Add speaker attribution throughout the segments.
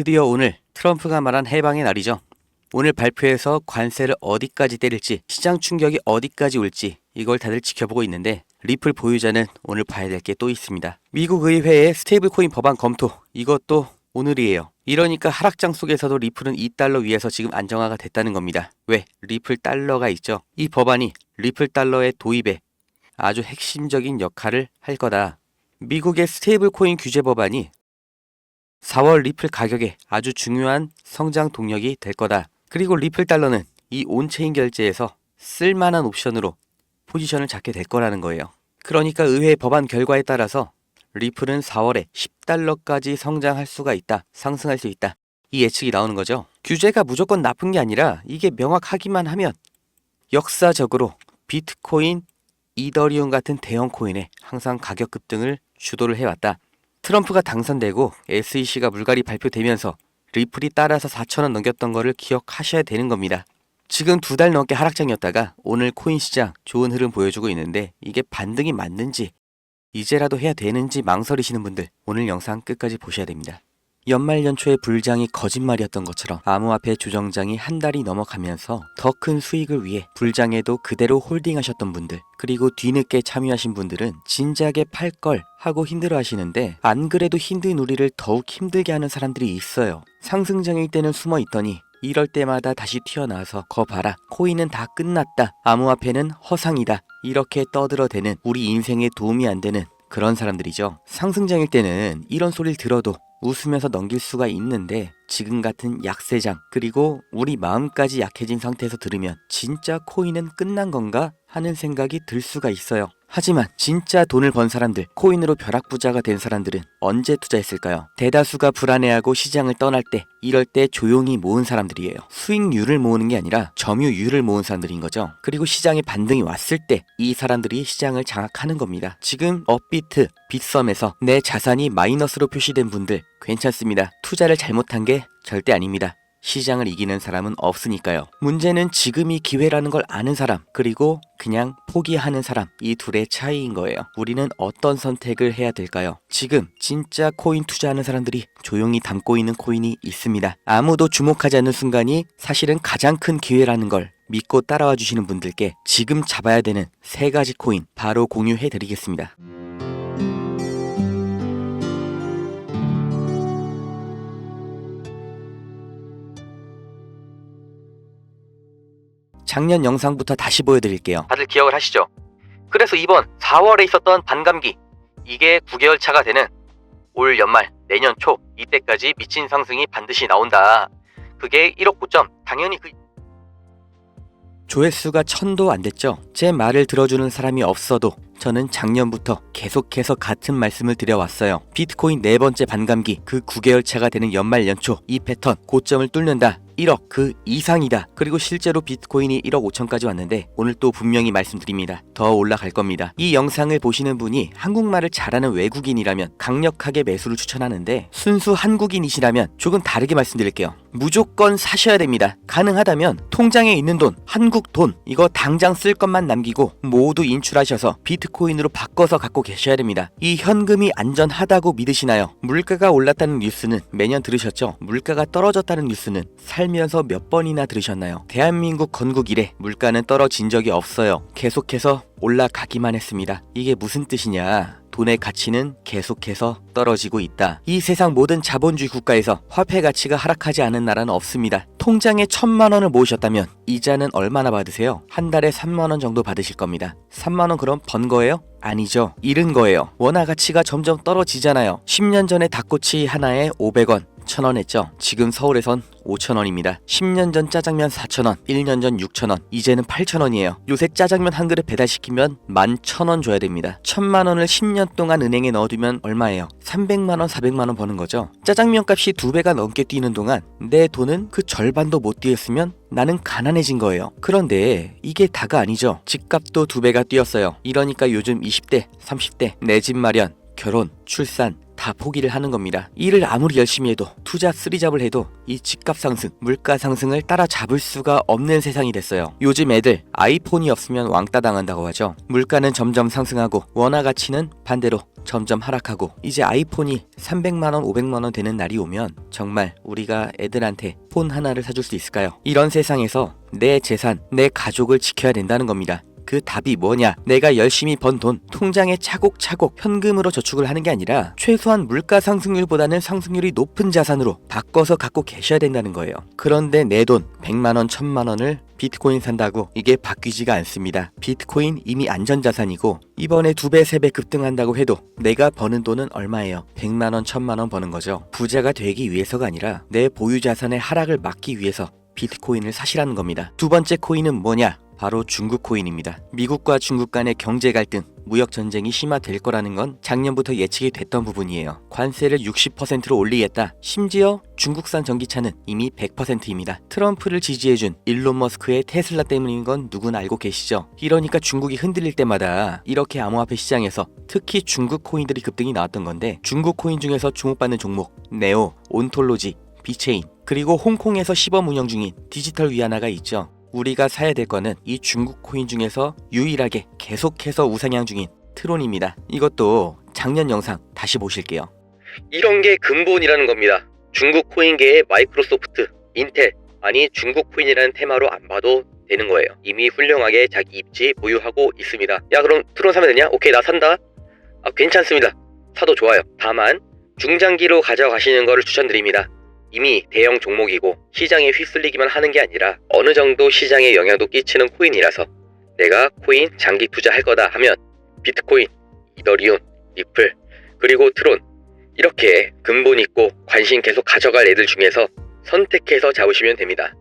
Speaker 1: 드디어 오늘 트럼프가 말한 해방의 날이죠. 오늘 발표해서 관세를 어디까지 때릴지, 시장 충격이 어디까지 올지 이걸 다들 지켜보고 있는데 리플 보유자는 오늘 봐야 될 게 또 있습니다. 미국 의회의 스테이블 코인 법안 검토 이것도 오늘이에요. 이러니까 하락장 속에서도 리플은 2달러 위에서 지금 안정화가 됐다는 겁니다. 왜? 리플 달러가 있죠. 이 법안이 리플 달러의 도입에 아주 핵심적인 역할을 할 거다. 미국의 스테이블 코인 규제 법안이 4월 리플 가격에 아주 중요한 성장 동력이 될 거다. 그리고 리플 달러는 이 온체인 결제에서 쓸만한 옵션으로 포지션을 잡게 될 거라는 거예요. 그러니까 의회 법안 결과에 따라서 리플은 4월에 10달러까지 성장할 수가 있다. 상승할 수 있다. 이 예측이 나오는 거죠. 규제가 무조건 나쁜 게 아니라 이게 명확하기만 하면 역사적으로 비트코인, 이더리움 같은 대형 코인에 항상 가격 급등을 주도를 해왔다. 트럼프가 당선되고 SEC가 물갈이 발표되면서 리플이 따라서 4천원 넘겼던 거를 기억하셔야 되는 겁니다. 지금 두 달 넘게 하락장이었다가 오늘 코인 시장 좋은 흐름 보여주고 있는데 이게 반등이 맞는지 이제라도 해야 되는지 망설이시는 분들 오늘 영상 끝까지 보셔야 됩니다. 연말 연초에 불장이 거짓말이었던 것처럼 암호화폐 조정장이 한 달이 넘어가면서 더 큰 수익을 위해 불장에도 그대로 홀딩하셨던 분들 그리고 뒤늦게 참여하신 분들은 진작에 팔 걸 하고 힘들어 하시는데 안 그래도 힘든 우리를 더욱 힘들게 하는 사람들이 있어요. 상승장일 때는 숨어 있더니 이럴 때마다 다시 튀어나와서 거 봐라 코인은 다 끝났다 암호화폐는 허상이다 이렇게 떠들어대는 우리 인생에 도움이 안 되는 그런 사람들이죠 상승장일 때는 이런 소리를 들어도 웃으면서 넘길 수가 있는데 지금 같은 약세장 그리고 우리 마음까지 약해진 상태에서 들으면 진짜 코인은 끝난 건가 하는 생각이 들 수가 있어요 하지만 진짜 돈을 번 사람들, 코인으로 벼락부자가 된 사람들은 언제 투자했을까요? 대다수가 불안해하고 시장을 떠날 때, 이럴 때 조용히 모은 사람들이에요. 수익률을 모으는 게 아니라 점유율을 모은 사람들인 거죠. 그리고 시장에 반등이 왔을 때, 이 사람들이 시장을 장악하는 겁니다. 지금 업비트, 빗썸에서 내 자산이 마이너스로 표시된 분들 괜찮습니다. 투자를 잘못한 게 절대 아닙니다. 시장을 이기는 사람은 없으니까요. 문제는 지금이 기회라는 걸 아는 사람, 그리고 그냥 포기하는 사람, 이 둘의 차이인 거예요. 우리는 어떤 선택을 해야 될까요? 지금 진짜 코인 투자하는 사람들이 조용히 담고 있는 코인이 있습니다. 아무도 주목하지 않는 순간이 사실은 가장 큰 기회라는 걸 믿고 따라와 주시는 분들께 지금 잡아야 되는 세 가지 코인 바로 공유해 드리겠습니다. 작년 영상부터 다시 보여드릴게요. 다들 기억을 하시죠? 그래서 이번 4월에 있었던 반감기 이게 9개월 차가 되는 올 연말 내년 초 이때까지 미친 상승이 반드시 나온다. 그게 1억 9점 당연히 그 조회수가 천도 안 됐죠. 제 말을 들어주는 사람이 없어도 저는 작년부터 계속해서 같은 말씀을 드려왔어요. 비트코인 네 번째 반감기 그 9개월 차가 되는 연말 연초 이 패턴 고점을 뚫는다. 1억 그 이상이다. 그리고 실제로 비트코인이 1억 5천까지 왔는데 오늘 또 분명히 말씀드립니다. 더 올라갈 겁니다. 이 영상을 보시는 분이 한국말을 잘하는 외국인이라면 강력하게 매수를 추천하는데 순수 한국인이시라면 조금 다르게 말씀드릴게요. 무조건 사셔야 됩니다. 가능하다면 통장에 있는 돈, 한국 돈 이거 당장 쓸 것만 남기고 모두 인출하셔서 비트 코인으로 바꿔서 갖고 계셔야 됩니다. 이 현금이 안전하다고 믿으시나요? 물가가 올랐다는 뉴스는 매년 들으셨죠? 물가가 떨어졌다는 뉴스는 살면서 몇 번이나 들으셨나요? 대한민국 건국 이래 물가는 떨어진 적이 없어요. 계속해서 올라가기만 했습니다. 이게 무슨 뜻이냐? 돈의 가치는 계속해서 떨어지고 있다. 이 세상 모든 자본주의 국가에서 화폐 가치가 하락하지 않은 나라는 없습니다. 통장에 천만 원을 모으셨다면 이자는 얼마나 받으세요? 한 달에 3만 원 정도 받으실 겁니다. 3만 원 그럼 번 거예요? 아니죠. 잃은 거예요. 원화 가치가 점점 떨어지잖아요. 10년 전에 닭꼬치 하나에 500원, 1000원 했죠. 지금 서울에선 5,000원입니다. 10년 전 짜장면 4,000원, 1년 전 6,000원, 이제는 8,000원이에요. 요새 짜장면 한 그릇 배달시키면 11,000원 줘야 됩니다. 1,000만 원을 10년 동안 은행에 넣어두면 얼마예요? 300만 원, 400만 원 버는 거죠. 짜장면 값이 두 배가 넘게 뛰는 동안 내 돈은 그 절반도 못 뛰었으면 나는 가난해진 거예요. 그런데 이게 다가 아니죠. 집값도 두 배가 뛰었어요. 이러니까 요즘 20대, 30대 내 집 마련 결혼, 출산 다 포기를 하는 겁니다. 일을 아무리 열심히 해도 투자 쓰리잡을 해도 이 집값 상승, 물가 상승을 따라잡을 수가 없는 세상이 됐어요. 요즘 애들 아이폰이 없으면 왕따 당한다고 하죠. 물가는 점점 상승하고 원화 가치는 반대로 점점 하락하고 이제 아이폰이 300만 원, 500만 원 되는 날이 오면 정말 우리가 애들한테 폰 하나를 사줄 수 있을까요? 이런 세상에서 내 재산, 내 가족을 지켜야 된다는 겁니다. 그 답이 뭐냐? 내가 열심히 번 돈 통장에 차곡차곡 현금으로 저축을 하는 게 아니라 최소한 물가 상승률보다는 상승률이 높은 자산으로 바꿔서 갖고 계셔야 된다는 거예요. 그런데 내 돈 100만 원, 1000만 원을 비트코인 산다고 이게 바뀌지가 않습니다. 비트코인 이미 안전자산이고 이번에 두 배, 세 배 급등한다고 해도 내가 버는 돈은 얼마예요? 100만 원, 1000만 원 버는 거죠. 부자가 되기 위해서가 아니라 내 보유 자산의 하락을 막기 위해서 비트코인을 사시라는 겁니다. 두 번째 코인은 뭐냐? 바로 중국 코인입니다. 미국과 중국 간의 경제 갈등, 무역 전쟁이 심화될 거라는 건 작년부터 예측이 됐던 부분이에요. 관세를 60%로 올리겠다. 심지어 중국산 전기차는 이미 100%입니다. 트럼프를 지지해준 일론 머스크의 테슬라 때문인 건 누구나 알고 계시죠? 이러니까 중국이 흔들릴 때마다 이렇게 암호화폐 시장에서 특히 중국 코인들이 급등이 나왔던 건데 중국 코인 중에서 주목받는 종목 네오, 온톨로지, 비체인 그리고 홍콩에서 시범 운영 중인 디지털 위안화가 있죠. 우리가 사야 될 거는 이 중국 코인 중에서 유일하게 계속해서 우상향 중인 트론입니다. 이것도 작년 영상 다시 보실게요. 이런 게 근본이라는 겁니다. 중국 코인계의 마이크로소프트, 인텔, 아니 중국 코인이라는 테마로 안 봐도 되는 거예요. 이미 훌륭하게 자기 입지 보유하고 있습니다. 야 그럼 트론 사면 되냐? 오케이 나 산다. 아 괜찮습니다. 사도 좋아요. 다만 중장기로 가져가시는 것을 추천드립니다. 이미 대형 종목이고 시장에 휩쓸리기만 하는 게 아니라 어느 정도 시장에 영향도 끼치는 코인이라서 내가 코인 장기 투자할 거다 하면 비트코인, 이더리움, 리플, 그리고 트론 이렇게 근본 있고 관심 계속 가져갈 애들 중에서 선택해서 잡으시면 됩니다.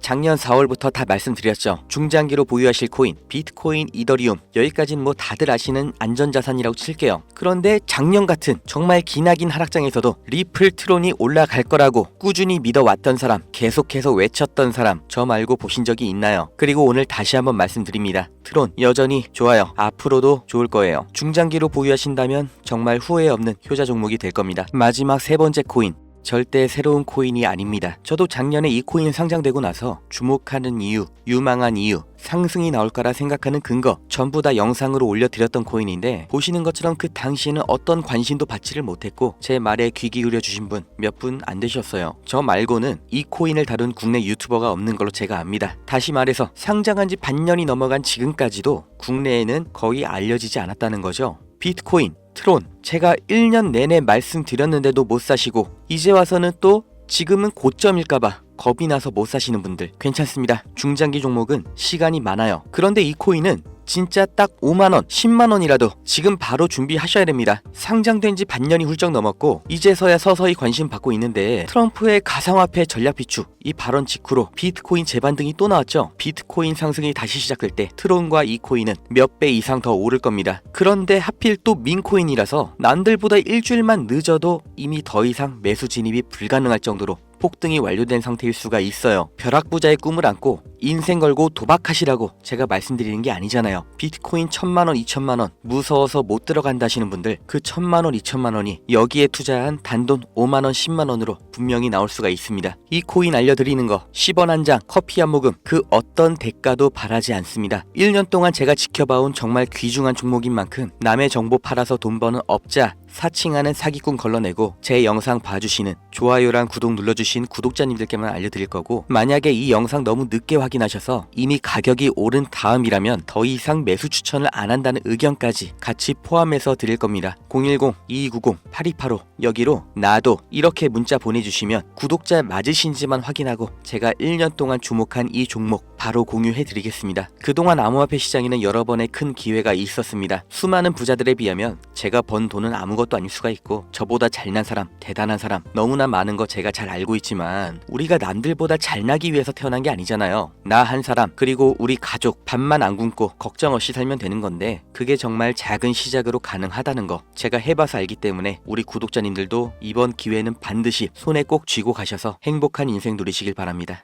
Speaker 1: 작년 4월부터 다 말씀드렸죠. 중장기로 보유하실 코인, 비트코인, 이더리움 여기까지는 뭐 다들 아시는 안전자산이라고 칠게요. 그런데 작년 같은 정말 기나긴 하락장에서도 리플 트론이 올라갈 거라고 꾸준히 믿어왔던 사람, 계속해서 외쳤던 사람 저 말고 보신 적이 있나요? 그리고 오늘 다시 한번 말씀드립니다. 트론 여전히 좋아요. 앞으로도 좋을 거예요. 중장기로 보유하신다면 정말 후회 없는 효자 종목이 될 겁니다. 마지막 세 번째 코인 절대 새로운 코인이 아닙니다. 저도 작년에 이 코인 상장되고 나서 주목하는 이유, 유망한 이유, 상승이 나올 거라 생각하는 근거 전부 다 영상으로 올려드렸던 코인인데 보시는 것처럼 그 당시에는 어떤 관심도 받지를 못했고 제 말에 귀 기울여 주신 분 몇 분 안 되셨어요. 저 말고는 이 코인을 다룬 국내 유튜버가 없는 걸로 제가 압니다. 다시 말해서 상장한 지 반년이 넘어간 지금까지도 국내에는 거의 알려지지 않았다는 거죠. 비트코인, 트론 제가 1년 내내 말씀드렸는데도 못 사시고 이제 와서는 또 지금은 고점일까봐 겁이 나서 못 사시는 분들 괜찮습니다. 중장기 종목은 시간이 많아요. 그런데 이 코인은 진짜 딱 5만원, 10만원이라도 지금 바로 준비하셔야 됩니다. 상장된 지 반년이 훌쩍 넘었고, 이제서야 서서히 관심 받고 있는데, 트럼프의 가상화폐 전략 비축, 이 발언 직후로 비트코인 재반등이 또 나왔죠. 비트코인 상승이 다시 시작될 때, 트론과 이 코인은 몇 배 이상 더 오를 겁니다. 그런데 하필 또 민코인이라서, 남들보다 일주일만 늦어도 이미 더 이상 매수 진입이 불가능할 정도로 폭등이 완료된 상태일 수가 있어요. 벼락부자의 꿈을 안고 인생 걸고 도박하시라고 제가 말씀드리는 게 아니잖아요. 비트코인 천만원, 이천만원 무서워서 못 들어간다시는 분들 그 천만원, 이천만원이 여기에 투자한 단돈 5만원, 10만원으로 분명히 나올 수가 있습니다. 이 코인 알려드리는 거 10원 한 장, 커피 한 모금 그 어떤 대가도 바라지 않습니다. 1년 동안 제가 지켜봐온 정말 귀중한 종목인 만큼 남의 정보 팔아서 돈 버는 업자 사칭하는 사기꾼 걸러내고 제 영상 봐주시는 좋아요랑 구독 눌러주신 구독자님들께만 알려드릴 거고 만약에 이 영상 너무 늦게 확인하셔서 이미 가격이 오른 다음이라면 더 이상 매수 추천을 안 한다는 의견까지 같이 포함해서 드릴 겁니다. 010-2290-8285 여기로 나도 이렇게 문자 보내주시면 구독자 맞으신지만 확인하고 제가 1년 동안 주목한 이 종목 바로 공유해 드리겠습니다. 그동안 암호화폐 시장에는 여러 번의 큰 기회가 있었습니다. 수많은 부자들에 비하면 제가 번 돈은 아무것도 아닐 수가 있고 저보다 잘난 사람, 대단한 사람 너무나 많은 거 제가 잘 알고 있지만 우리가 남들보다 잘나기 위해서 태어난 게 아니잖아요. 나 한 사람 그리고 우리 가족 밥만 안 굶고 걱정 없이 살면 되는 건데 그게 정말 작은 시작으로 가능하다는 거 제가 해봐서 알기 때문에 우리 구독자님들도 이번 기회는 반드시 손에 꼭 쥐고 가셔서 행복한 인생 누리시길 바랍니다.